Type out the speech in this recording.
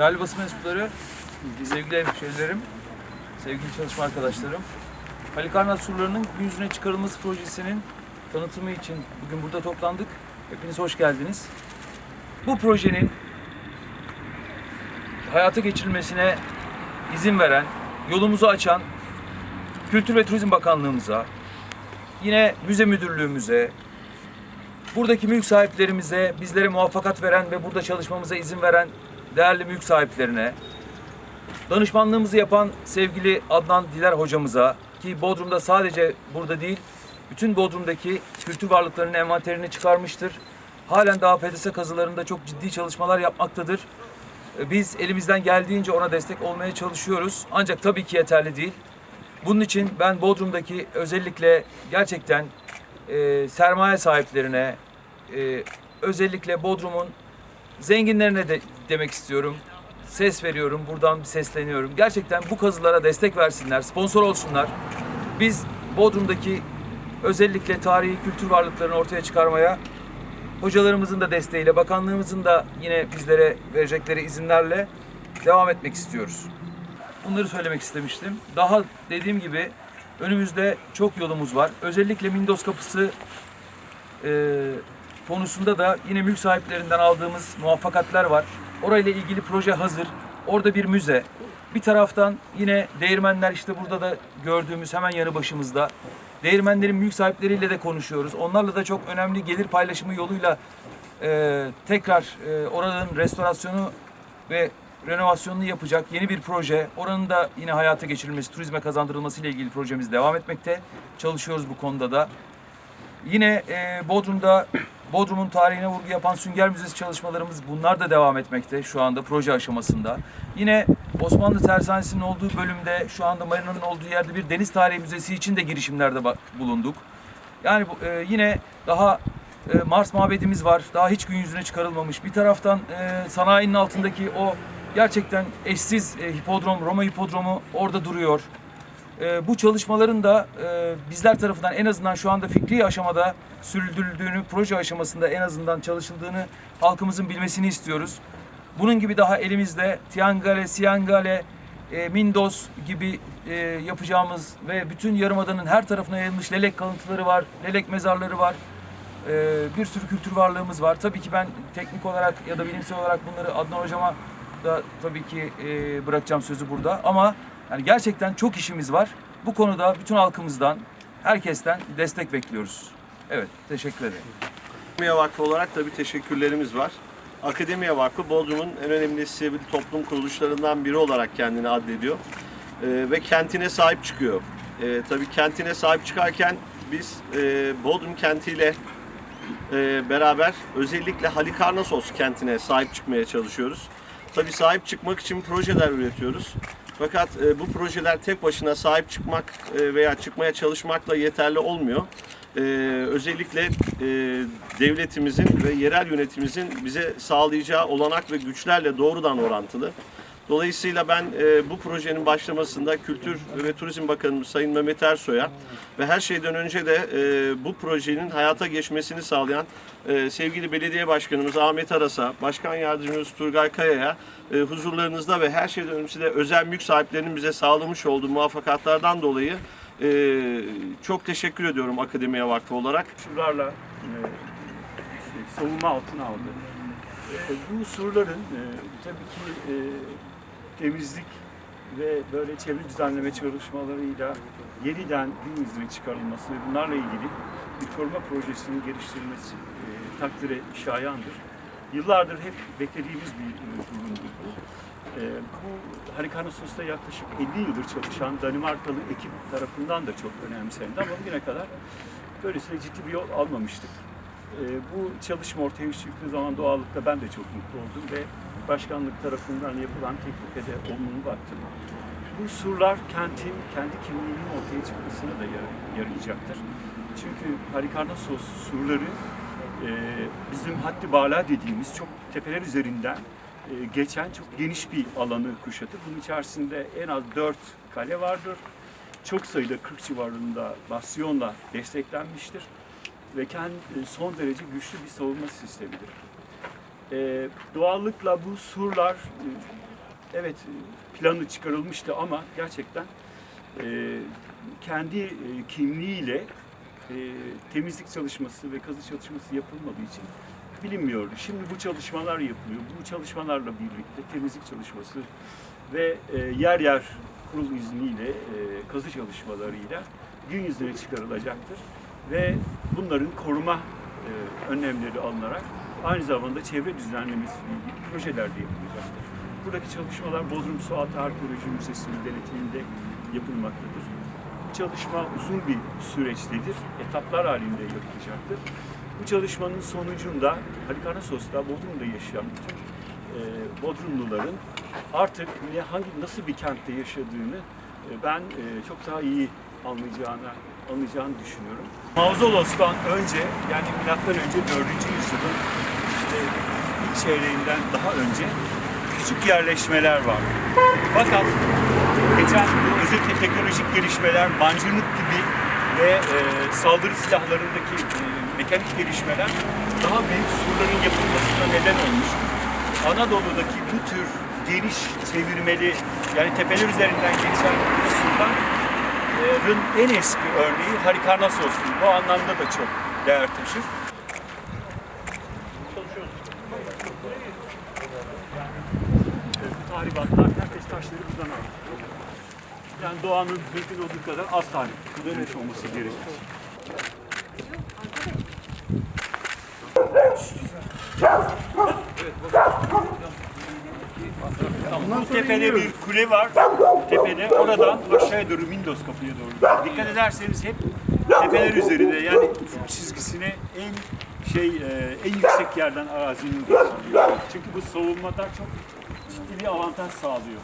Değerli basın mensupları, sevgili hemşehrilerim, sevgili çalışma arkadaşlarım. Halikarnas surlarının gün yüzüne çıkarılması projesinin tanıtımı için bugün burada toplandık. Hepiniz hoş geldiniz. Bu projenin hayata geçirilmesine izin veren, yolumuzu açan Kültür ve Turizm Bakanlığımıza, yine müze müdürlüğümüze, buradaki mülk sahiplerimize, bizlere muvaffakat veren ve burada çalışmamıza izin veren değerli mülk sahiplerine, danışmanlığımızı yapan sevgili Adnan Diler hocamıza ki Bodrum'da sadece burada değil, bütün Bodrum'daki kültür varlıklarının envanterini çıkarmıştır. Halen daha PDS kazılarında çok ciddi çalışmalar yapmaktadır. E, Biz elimizden geldiğince ona destek olmaya çalışıyoruz. Ancak tabii ki yeterli değil. Bunun için ben Bodrum'daki özellikle gerçekten e, sermaye sahiplerine, e, özellikle Bodrum'un zenginlerine de demek istiyorum. Ses veriyorum, buradan sesleniyorum. Gerçekten bu kazılara destek versinler, sponsor olsunlar. Biz Bodrum'daki özellikle tarihi kültür varlıklarını ortaya çıkarmaya hocalarımızın da desteğiyle, bakanlığımızın da yine bizlere verecekleri izinlerle devam etmek istiyoruz. Bunları söylemek istemiştim. Daha dediğim gibi önümüzde çok yolumuz var. Özellikle Mindos Kapısı e, konusunda da yine mülk sahiplerinden aldığımız muvaffakatler var. Orayla ilgili proje hazır. Orada bir müze. Bir taraftan yine değirmenler işte burada da gördüğümüz hemen yanı başımızda. Değirmenlerin mülk sahipleriyle de konuşuyoruz. Onlarla da çok önemli gelir paylaşımı yoluyla e, tekrar e, oranın restorasyonu ve renovasyonunu yapacak yeni bir proje. Oranın da yine hayata geçirilmesi, turizme kazandırılması ile ilgili projemiz devam etmekte. Çalışıyoruz bu konuda da. Yine e, Bodrum'da Bodrum'un tarihine vurgu yapan Sünger Müzesi çalışmalarımız bunlar da devam etmekte şu anda proje aşamasında. Yine Osmanlı Tersanesi'nin olduğu bölümde şu anda marinanın olduğu yerde bir deniz tarihi müzesi için de girişimlerde bulunduk. Yani e, yine daha e, Mars mabedimiz var. Daha hiç gün yüzüne çıkarılmamış. Bir taraftan e, sanayinin altındaki o gerçekten eşsiz e, hipodrom, Roma hipodromu orada duruyor. E, bu çalışmaların da e, bizler tarafından en azından şu anda fikri aşamada sürdürüldüğünü, proje aşamasında en azından çalışıldığını halkımızın bilmesini istiyoruz. Bunun gibi daha elimizde Tiangale, Siangale, e, Mindos gibi e, yapacağımız ve bütün yarımadanın her tarafına yayılmış lelek kalıntıları var, lelek mezarları var. Bir sürü kültür varlığımız var. Tabii ki ben teknik olarak ya da bilimsel olarak bunları Adnan Hocama da tabii ki bırakacağım sözü burada. Ama yani gerçekten çok işimiz var. Bu konuda bütün halkımızdan, herkesten destek bekliyoruz. Evet, teşekkür ederim. Akademiye Vakfı olarak tabii teşekkürlerimiz var. Akademiye Vakfı Bodrum'un en önemli sivil toplum kuruluşlarından biri olarak kendini addediyor. Ee, ve kentine sahip çıkıyor. Ee, tabii kentine sahip çıkarken biz e, Bodrum kentiyle e, beraber özellikle Halikarnassos kentine sahip çıkmaya çalışıyoruz. Tabii sahip çıkmak için projeler üretiyoruz. Fakat e, bu projeler tek başına sahip çıkmak e, veya çıkmaya çalışmakla yeterli olmuyor. E, özellikle e, devletimizin ve yerel yönetimimizin bize sağlayacağı olanak ve güçlerle doğrudan orantılı. Dolayısıyla ben e, bu projenin başlamasında Kültür ve Turizm Bakanımız Sayın Mehmet Ersoy'a ve her şeyden önce de e, bu projenin hayata geçmesini sağlayan e, sevgili belediye başkanımız Ahmet Aras'a, başkan yardımcımız Turgay Kaya'ya e, huzurlarınızda ve her şeyden önce de özel mülk sahiplerinin bize sağlamış olduğu muvaffakatlardan dolayı e, çok teşekkür ediyorum Akademiye Vakfı olarak. surlarla e, savunma altına aldı. E, bu surların e, tabii ki e, temizlik ve böyle çevre düzenleme çalışmalarıyla yeniden gün yüzüne çıkarılması ve bunlarla ilgili bir koruma projesinin geliştirilmesi e, takdire şayandır. Yıllardır hep beklediğimiz bir e, durumdur bu. E, bu Halikarnassos'ta yaklaşık 50 yıldır çalışan Danimarkalı ekip tarafından da çok önemsendi ama bugüne kadar böylesine ciddi bir yol almamıştık. Ee, bu çalışma ortaya çıktığı zaman doğallıkta ben de çok mutlu oldum ve başkanlık tarafından yapılan teklife de olumlu baktım. Bu surlar kentin kendi kimliğinin ortaya çıkmasına da yar- yarayacaktır. Çünkü Halikarnassos surları e, bizim haddi bala dediğimiz çok tepeler üzerinden e, geçen çok geniş bir alanı kuşatır. Bunun içerisinde en az dört kale vardır. Çok sayıda 40 civarında basyonla desteklenmiştir ve kendi son derece güçlü bir savunma sistemidir. Ee, doğallıkla bu surlar e, evet planı çıkarılmıştı ama gerçekten e, kendi e, kimliğiyle e, temizlik çalışması ve kazı çalışması yapılmadığı için bilinmiyordu. Şimdi bu çalışmalar yapılıyor. Bu çalışmalarla birlikte temizlik çalışması ve e, yer yer kurul izniyle e, kazı çalışmalarıyla gün yüzüne çıkarılacaktır. Ve bunların koruma e, önlemleri alınarak aynı zamanda çevre düzenlemesi ile ilgili projeler de yapılacaktır. Buradaki çalışmalar Bodrum Sualtı Arkeoloji Müzesi'nin denetiminde yapılmaktadır. Çalışma uzun bir süreçtedir, etaplar halinde yapılacaktır. Bu çalışmanın sonucunda Halikarnassos'ta, Bodrum'da yaşayan bütün e, Bodrumluların artık ne, hangi nasıl bir kentte yaşadığını e, ben e, çok daha iyi anlayacağına anlayacağını düşünüyorum. Mavzolos'tan önce yani milattan önce 4. yüzyılın çeyreğinden daha önce küçük yerleşmeler var. Fakat geçen bu özel teknolojik gelişmeler, mancınık gibi ve e, saldırı silahlarındaki e, mekanik gelişmeler daha büyük surların yapılmasına neden olmuş. Anadolu'daki bu tür geniş çevirmeli yani tepeler üzerinden geçen bu surların en eski örneği Halikarnassos'tur. Bu anlamda da çok değer taşır. Tahribatlar herkes taşları buradan alır. Yani doğanın mümkün olduğu kadar az tahrip kullanılmış olması gerekir. Bu tepede bir kule var. Tepede oradan aşağıya doğru Windows kapıya doğru. Dikkat ederseniz hep tepeler üzerinde yani çizgisine en şey e, en yüksek yerden arazinin. Çünkü bu savunmada çok ciddi bir avantaj sağlıyor.